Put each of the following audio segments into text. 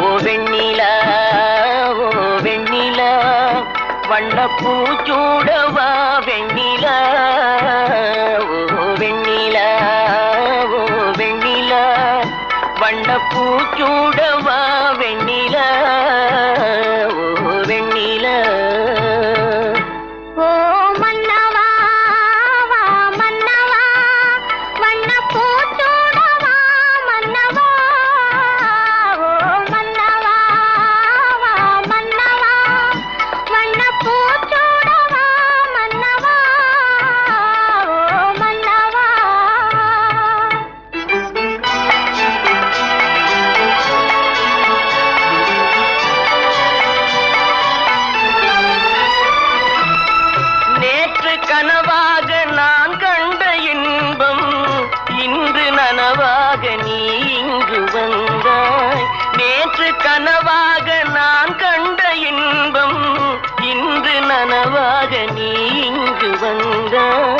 ஓ வெண்ணிலா வெண்ணிலா ஓ வெண்ணிலா வண்ண பூச்சூடவா வெண்ண கனவாக நீ இங்கு வந்தாய். நேற்று கனவாக நான் கண்ட இன்பம் இன்று நனவாக நீ இங்கு வந்தாய்.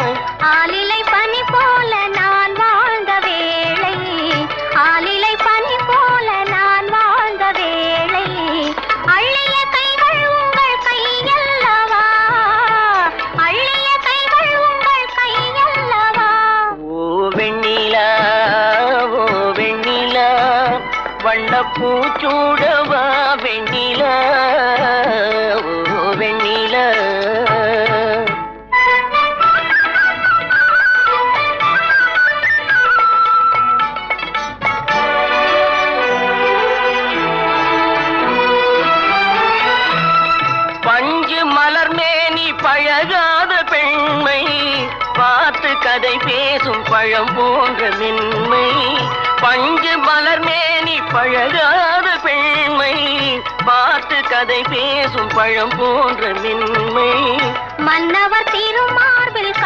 வண்ணப்பூ சூடவா வெண்ணிலா? ஓ வெண்ணிலா. பஞ்சு மலர் மேனி பழகாத பெண்மை பார்த்து கதை பேசும் பழம் போன்ற மென்மை. பஞ்சு மலர் மேனி பழகாத பெண்மை. பார்த்து கதை பேசும் பழம் போன்ற மென்மை. மன்னவர் திருமார்பில்